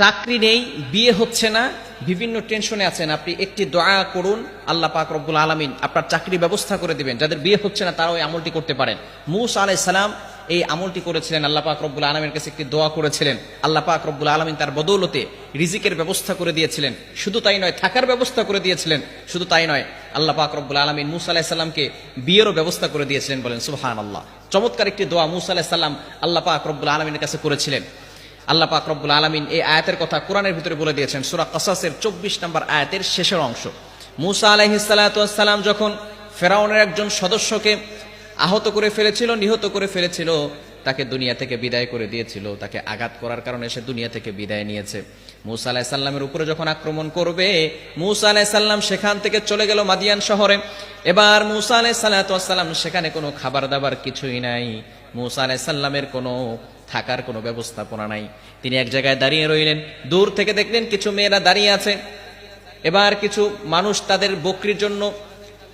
চাকরি নেই, বিয়ে হচ্ছে না, বিভিন্ন টেনশনে আছেন। আপনি একটি দয়া করুন, আল্লাহ পাক রব্বুল আলমিন আপনার চাকরি ব্যবস্থা করে দিবেন। যাদের বিয়ে হচ্ছে না, তারাও এই আমলটি করতে পারেন। মুসা আলাই সালাম এই আমলটি করেছিলেন, আল্লাহ পাক রব্বুল আলমের কাছে একটি দোয়া করেছিলেন। আল্লাহ পাক রব্বুল আলমিন তার বদৌলতে রিজিকের ব্যবস্থা করে দিয়েছিলেন। শুধু তাই নয়, থাকার ব্যবস্থা করে দিয়েছিলেন। শুধু তাই নয়, আল্লাহ পাক রব্বুল আলমিন মুসা আলাহ সাল্লামকে বিয়েরও ব্যবস্থা করে দিয়েছিলেন বলেন সুহান আল্লাহ চমৎকার একটি দোয়া মুসা আলাহ সাল্লাম আল্লাহ পাক রব্বুল আলমিনের কাছে করেছিলেন। আল্লাহ পাক রব্বুল আলমিন এই আয়াতের কথা কোরআনের ভিতরে বলে দিয়েছেন। সুরা কাসাসের চব্বিশ নম্বর আয়াতের শেষের অংশ। মুসা আলাইহিসাল্লাম যখন ফেরাউনের একজন সদস্যকে আহত করে ফেলেছিল, নিহত করে ফেলেছিল, তাকে দুনিয়া থেকে বিদায় করে দিয়েছিল। তাকে আঘাত করার কারণে সে দুনিয়া থেকে বিদায় নিয়েছে। মুসা আলাহ সাল্লামের উপরে যখন আক্রমণ করবে, মুসা আলাহ সাল্লাম সেখান থেকে চলে গেল মাদিয়ান শহরে। এবার মুসা আলাহ সাল্লাম সেখানে কোনো খাবার দাবার কিছুই নাই। মুসা আলাহ সাল্লামের কোনো, থাকার কোনো ব্যবস্থাপনা নাই। তিনি এক জায়গায় দাঁড়িয়ে রইলেন। দূর থেকে দেখলেন কিছু মেয়েরা দাঁড়িয়ে আছে। এবার কিছু মানুষ তাদের বকরির জন্য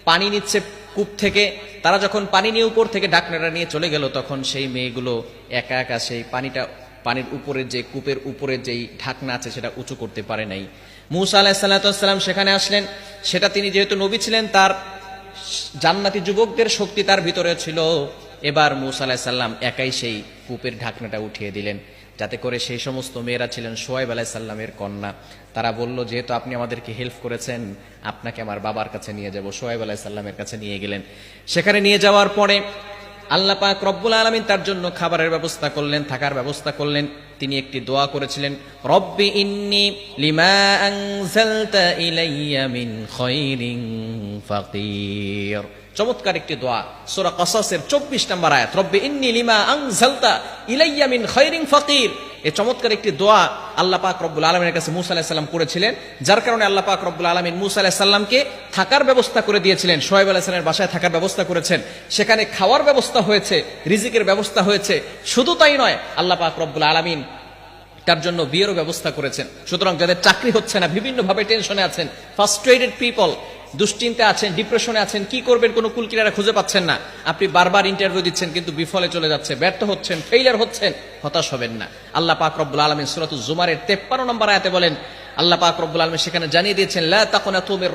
পানি নিচ্ছে কূপ থেকে। তারা যখন পানি নিয়ে উপর থেকে ঢাকনাটা নিয়ে চলে গেল, তখন সেই মেয়েগুলো একা একা সেই পানিটা, পানির উপরে যে কূপের উপরে যেই ঢাকনা আছে, সেটা উঁচু করতে পারে নাই। মুসা আলাহ সাল্লাম সেখানে আসলেন। সেটা তিনি যেহেতু নবী ছিলেন, তার জান্নাতি যুবকদের শক্তি তার ভিতরে ছিল। এবার মুসা আলাহিসাল্লাম একাই সেই কূপের ঢাকনাটা উঠিয়ে দিলেন, যাতে করে সেই সমস্ত মেয়েরা ছিলেন সোয়াইব আলাহ সাল্লামের কন্যা। তারা বলল, যেহেতু আপনি আমাদেরকে হেল্প করেছেন, আপনাকে আমার বাবার কাছে নিয়ে যাব। সোয়াইব আলাহ সাল্লামের কাছে নিয়ে গেলেন। সেখানে নিয়ে যাওয়ার পরে আল্লাহ পাক রব্বুল আলমিন তার জন্য খাবারের ব্যবস্থা করলেন, থাকার ব্যবস্থা করলেন। তিনি একটি দোয়া করেছিলেন, রব্বি ইন্নি লিমা আনজালতা ইলাইয়া মিন খায়রিন ফাকির। চমৎকার একটি দোয়া, সূরা কসাসের 24 নম্বর আয়াত, রব্বি ইন্নি লিমা আনজালতা ইলাইয়া মিন খায়রিন ফাকির। এই চমৎকার একটি দোয়া আল্লাহ পাক রব্বুল আলমের কাছে মুসা আলাহ সাল্লাম করেছিলেন, যার কারণে আল্লাহ পাক রব্বুল আলমিন মুসা আলাহ সাল্লামকে থাকার ব্যবস্থা করে দিয়েছিলেন সোহেব আলাহ সাল্লামের বাসায় থাকার ব্যবস্থা করেছেন। সেখানে খাওয়ার ব্যবস্থা হয়েছে, রিজিকের ব্যবস্থা হয়েছে, শুধু তাই নয়, আল্লাহ পাক রব্বুল আলমিন তার জন্য বিয়েরও ব্যবস্থা করেছেন। সুতরাং যাদের চাকরি হচ্ছে না, বিভিন্নভাবে টেনশনে আছেন ফার্স্ট্রেটেড পিপল দুশ্চিন্তা আছেন ডিপ্রেশনে আছেন, কি করবেন কোনো কুলকিনারা খুঁজে পাচ্ছেন না। আপনি বারবার ইন্টারভিউ দিচ্ছেন, কিন্তু বিফলে চলে যাচ্ছে ব্যর্থ হচ্ছেন ফেইলার হচ্ছেন, হতাশ হবেন না। আল্লাহ পাক রব্বুল আলমিন সুরাত জুমারের তেপ্পান্ন নম্বর আয়াতে বলেন, আল্লাহ পাক রব্বুল সেখানে জানিয়ে দিয়েছেন, লা তাকুনা তুমির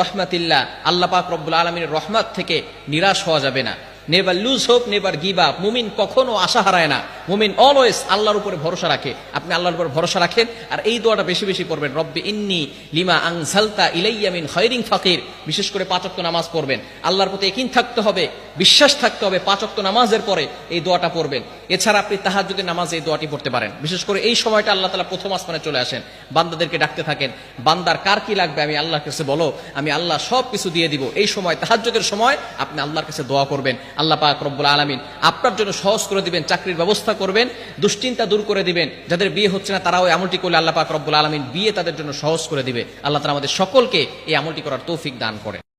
রহমাতিল্লাহ। আল্লাহ পাক রব্বুল আলমিনের রহমাত থেকে নিরাশ হওয়া যাবে না। Never lose hope never give up মুমিন কখনো আশা হারায় না। মুমিন অলওয়েজ আল্লাহর উপরে ভরসা রাখে। আপনি আল্লাহর উপরে ভরসা রাখেন আর এই দোয়াটা বেশি বেশি পড়বেন। রব্বি ইন্নি লিমা আংসালতা ইলাইয়ামিন খয়রিং ফাকির। বিশেষ করে পাঁচক্ত নামাজ পড়বেন। আল্লাহর প্রতি একিন থাকতে হবে, বিশ্বাস থাকতে হবে পাঁচক্ত নামাজের পরে এই দোয়াটা পড়বেন। এছাড়া আপনি তাহার যদি নামাজে এই দোয়াটি পড়তে পারেন। বিশেষ করে এই সময়টা আল্লাহ তালা প্রথম আসমানে চলে আসেন। বান্দাদেরকে ডাকতে থাকেন, বান্দার কার কি লাগবে? আমি আল্লাহর কাছে বলো, আমি আল্লাহ সব কিছু দিয়ে দিব। এই সময় তাহাজ্যদের সময় আপনি আল্লাহর কাছে দোয়া করবেন। আল্লাহ পাক রব্বুল আলমিন আপনার জন্য সহজ করে দিবেন, চাকরির ব্যবস্থা করবেন, দুশ্চিন্তা দূর করে দিবেন। যাদের বিয়ে হচ্ছে না, তারাও আমলটি করলে আল্লাহ পাক রব্বুল আলমিন বিয়ে তাদের জন্য সহজ করে দিবে। আল্লাহ তারা আমাদের সকলকে এই আমলটি করার তৌফিক দান করে